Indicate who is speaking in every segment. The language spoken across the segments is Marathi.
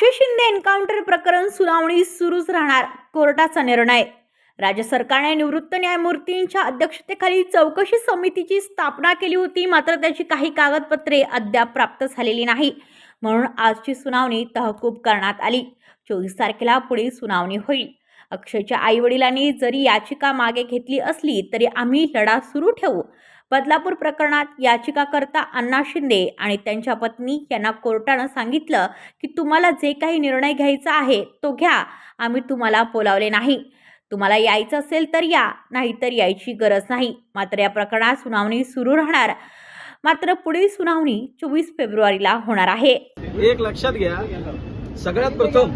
Speaker 1: अक्षय शिंदे एन्काउंटर प्रकरण सुनावणी सुरूच राहणार कोर्टाचा निर्णय. राज्य सरकारने निवृत्त न्यायमूर्तींच्या अध्यक्षतेखाली चौकशी समितीची स्थापना केली होती मात्र त्याची काही कागदपत्रे अद्याप प्राप्त झालेली नाही. म्हणून आजची सुनावणी तहकूब करण्यात आली. चोवीस तारखेला पुढील सुनावणी होईल. अक्षयच्या आईवडिलांनी जरी याचिका मागे घेतली असली तरी आम्ही लढा सुरू ठेवू. बदलापूर प्रकरणात याचिकाकर्ता अण्णा शिंदे आणि त्यांच्या पत्नी यांना कोर्टानं सांगितलं की तुम्हाला जे काही निर्णय घ्यायचा आहे तो घ्या. आम्ही तुम्हाला बोलावले नाही. तुम्हाला यायचं असेल तर या नाहीतर यायची गरज नाही. मात्र या प्रकरणात सुनावणी सुरू राहणार. मात्र पुढील सुनावणी चोवीस फेब्रुवारीला होणार आहे.
Speaker 2: एक लक्षात घ्या. सगळ्यात प्रथम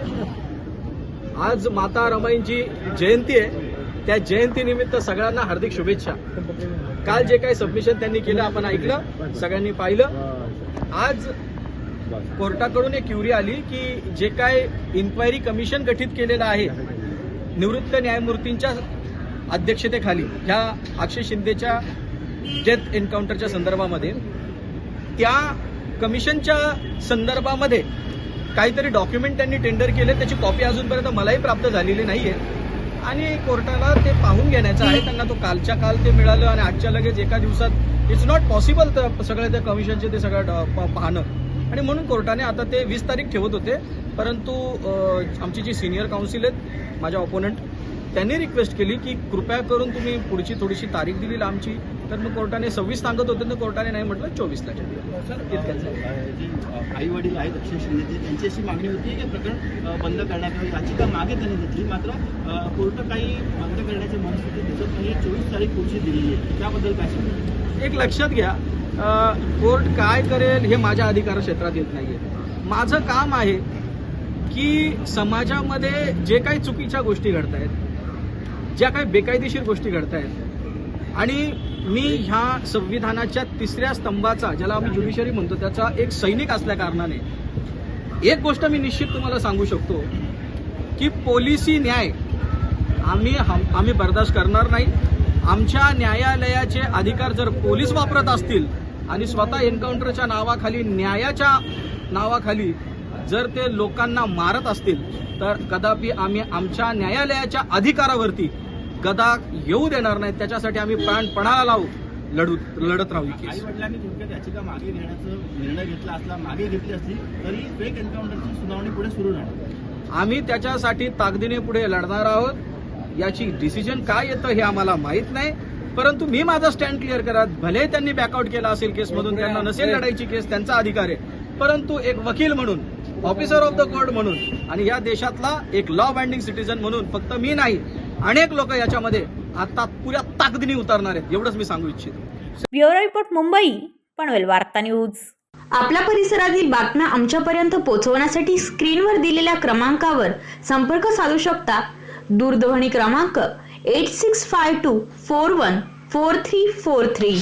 Speaker 2: आज माता रमाईंची जयंती आहे. त्या जयंतीनिमित्त सगळ्यांना हार्दिक शुभेच्छा. काल जे काही सबमिशन त्यांनी केलं आपण ऐकलं सगळ्यांनी पाहिलं. आज कोर्टाकडून एक क्युरी आली की जे काय इन्क्वायरी कमिशन गठीत केलेलं आहे निवृत्त न्यायमूर्तींच्या अध्यक्षतेखाली ह्या अक्षय शिंदेच्या डेथ एन्काउंटरच्या संदर्भामध्ये त्या कमिशनच्या संदर्भामध्ये काहीतरी डॉक्युमेंट त्यांनी टेंडर केले त्याची कॉपी अजूनपर्यंत मलाही प्राप्त झालेली नाहीये. आणि कोर्टाला ते पाहून घेण्याचं आहे त्यांना तो कालच्या काल ते मिळालं आणि आजच्या लगेच एका दिवसात इट्स नॉट पॉसिबल तर सगळं त्या कमिशनचे ते सगळं प- पाहणं. आणि म्हणून कोर्टाने आता ते वीस तारीख ठेवत होते. परंतु आमची जी सिनियर काउन्सिल आहेत माझ्या ऑपोनंट त्यांनी रिक्वेस्ट केली की कृपया करून तुम्ही पुढची थोडीशी तारीख दिली आमची तर मग कोर्टाने सव्वीस सांगत होते तर कोर्टाने नाही म्हटलं चोवीसला.
Speaker 3: आई वडील आहेत अक्षय शिंदेचे त्यांची अशी मागणी होती की प्रकरण बंद करण्यात यावं याचिका मागे त्यांनी घेतली. मात्र कोर्ट काही बंद करण्याची मनस्थिती दिसत नाही. चोवीस तारीख पुढची दिलेली आहे. त्याबद्दल काय
Speaker 2: एक लक्षात घ्या कोर्ट काय करेल हे माझ्या अधिकार क्षेत्रात येत नाहीये. माझं काम आहे की समाजामध्ये जे काही चुकीच्या गोष्टी घडत आहेत ज्या काही बेकायदेशीर गोष्टी घडत आहेत आणि मी ह्या संविधानाच्या तिसऱ्या स्तंभाचा ज्याला आम्ही ज्युडिशरी म्हणतो त्याचा एक सैनिक असल्या कारणाने एक गोष्ट मी निश्चित तुम्हाला सांगू शकतो की पोलिसी न्याय आम्ही हम- आम्ही बर्दाश्त करणार नाही. आमच्या न्यायालयाचे अधिकार जर पोलीस वापरत असतील आणि स्वतः एन्काउंटरच्या नावाखाली न्यायाच्या नावाखाली जर ते लोकांना मारत असतील तर कदापि आम्ही आमच्या न्यायालयाच्या अधिकारावरती गदा येऊ देणार नाही त्याच्यासाठी आम्ही प्राणपणाला लावू लढू लढत राहू ही
Speaker 3: आई
Speaker 2: केस
Speaker 3: वडिलांनी थोडक्यात याचिका मागे घेण्याचा निर्णय घेतला असला मागे घेतली असली तरी फेक एन्काउंटरची सुनावणी पुढे सुरू राहणार.
Speaker 2: आम्ही त्याच्यासाठी ताकदीने पुढे लढणार आहोत. याची डिसिजन काय येतं हे आम्हाला माहीत नाही. परंतु मी माझा स्टँड क्लिअर करत भले त्यांनी बॅकआउट केला असेल केसमधून त्यांना नसेल लढायची केस त्यांचा अधिकार आहे. परंतु एक वकील म्हणून ऑफिसर ऑफ द कोर्ट म्हणून आणि या देशातला एक लॉ बाइंडिंग सिटीजन म्हणून फक्त मी नाही अनेक लोक याच्यामध्ये आता पुऱ्या ताकदीने उतरणार आहेत एवढंच मी सांगू इच्छितो.
Speaker 1: ब्युरो रिपोर्ट मुंबई पनवेल वार्ता न्यूज.
Speaker 4: आपल्या परिसरातील बातम्या आमच्यापर्यंत पोहोचवण्यासाठी स्क्रीनवर दिलेल्या क्रमांकावर संपर्क साधू शकता. दूरध्वनी क्रमांक eight six five two four one four three four three